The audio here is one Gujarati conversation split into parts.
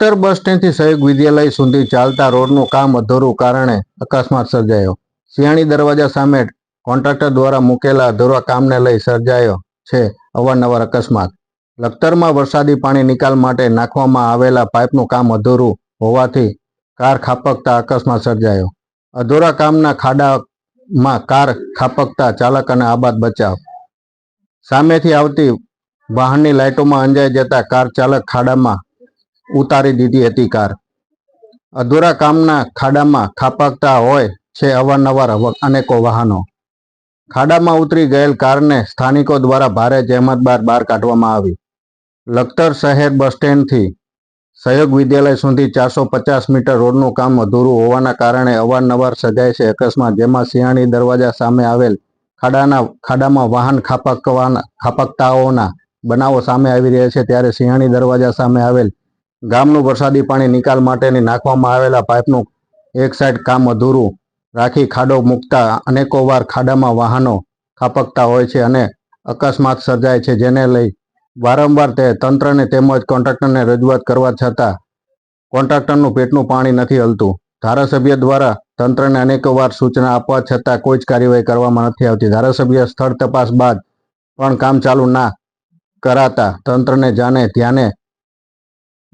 લખતર બસ સ્ટેન્ડથી સહયોગ વિદ્યાલય સુધી ચાલતા રોડનું કામ અધૂરું કારણે અકસ્માત સર્જાયો. સિયાણી દરવાજા સામે કોન્ટ્રાક્ટર દ્વારા મૂકેલા અધૂરા કામને લઈ સર્જાયો છે અવારનવાર અકસ્માત. લખતરમાં વરસાદી પાણી નિકાલ માટે નાખવામાં આવેલા પાઇપનું કામ અધૂરું હોવાથી કાર ખાપકતા અકસ્માત સર્જાયો. અધૂરા કામના ખાડામાં કાર ખાપકતા ચાલક અને આબાદ બચાવ સામેથી આવતી વાહનની લાઇટોમાં અંજાઈ જતા કાર ચાલક ખાડામાં ઉતારી દીધી હતી કાર. અધૂરા કામના ખાડામાં ખાપકતા હોય છે અવારનવાર અનેકો વાહનો. ખાડામાં ઉતરી ગયેલ કારને સ્થાનિકો દ્વારા ભારે જહેમત બાદ બહાર કાઢવામાં આવી. લખતર શહેર બસ સ્ટેન્ડથી સહયોગ વિદ્યાલય સુધી ચારસો પચાસ મીટર રોડનું કામ અધૂરું હોવાના કારણે અવારનવાર સજાય છે. અકસ્માત, જેમાં સિંહાણી દરવાજા સામે આવેલ ખાડાના ખાડામાં વાહન ખાપકવાના ખાપકતાઓના બનાવો સામે આવી રહ્યા છે. ત્યારે સિંહાણી દરવાજા સામે આવેલ ગામનું વરસાદી પાણી નિકાલ માટેની નાખવામાં આવેલા પાઇપનું એક સાઈડ કામ અધૂરું રાખી ખાડો મૂકતા અનેકો વાર ખાડામાં વાહનો ખાપકતા હોય છે અને અકસ્માત સર્જાય છે, જેને લઈ વારંવાર તે તંત્રને તેમજ કોન્ટ્રાક્ટરને રજૂઆત કરવા છતાં કોન્ટ્રાક્ટરનું પેટનું પાણી નથી હલતું. ધારાસભ્ય દ્વારા તંત્રને અનેકો વાર સૂચના આપવા છતાં કોઈ જ કાર્યવાહી કરવામાં નથી આવતી. ધારાસભ્ય સ્થળ તપાસ બાદ પણ કામ ચાલુ ના કરાતા તંત્રને જાણે ધ્યાને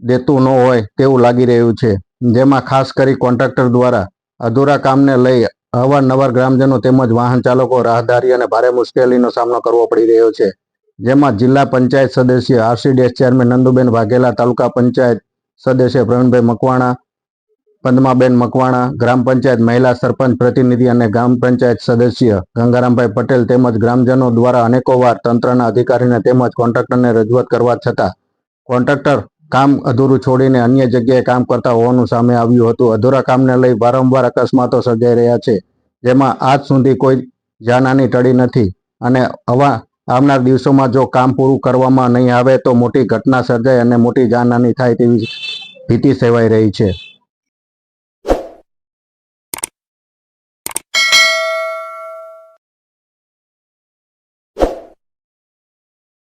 દેતું ન હોય તેવું લાગી રહ્યું છે. જેમાં ખાસ કરી કોન્ટ્રાક્ટર દ્વારા અધૂરા કામને લઈ અવારનવાર ગ્રામજનો તેમજ વાહન ચાલકો રાહદારી અને ભારે મુશ્કેલીનો સામનો કરવો પડી રહ્યો છે. જેમાં જિલ્લા પંચાયત સદસ્ય આરસીડીએસ ચેરમેન નંદુબેન વાઘેલા, તાલુકા પંચાયત સદસ્ય પ્રવીણભાઈ મકવાણા, પદ્માબેન મકવાણા, ગ્રામ પંચાયત મહિલા સરપંચ પ્રતિનિધિ અને ગ્રામ પંચાયત સદસ્ય ગંગારામભાઈ પટેલ તેમજ ગ્રામજનો દ્વારા અનેકો વાર તંત્રના અધિકારીને તેમજ કોન્ટ્રાક્ટરને રજૂઆત કરવા છતાં કોન્ટ્રાક્ટર કામ અધૂરું છોડીને અન્ય જગ્યાએ કામ કરતા હોવાનું સામે આવ્યું હતું. અધૂરા કામને લઈ વારંવાર અકસ્માતો સર્જાઈ રહ્યા છે, જેમાં આજ સુધી કોઈ જાનહાની ટળી નથી. અને આવા આવનાર દિવસોમાં જો કામ પૂરું કરવામાં નહીં આવે તો મોટી ઘટના સર્જાય અને મોટી જાનહાની થાય તેવી ભીતિ સેવાઈ રહી છે.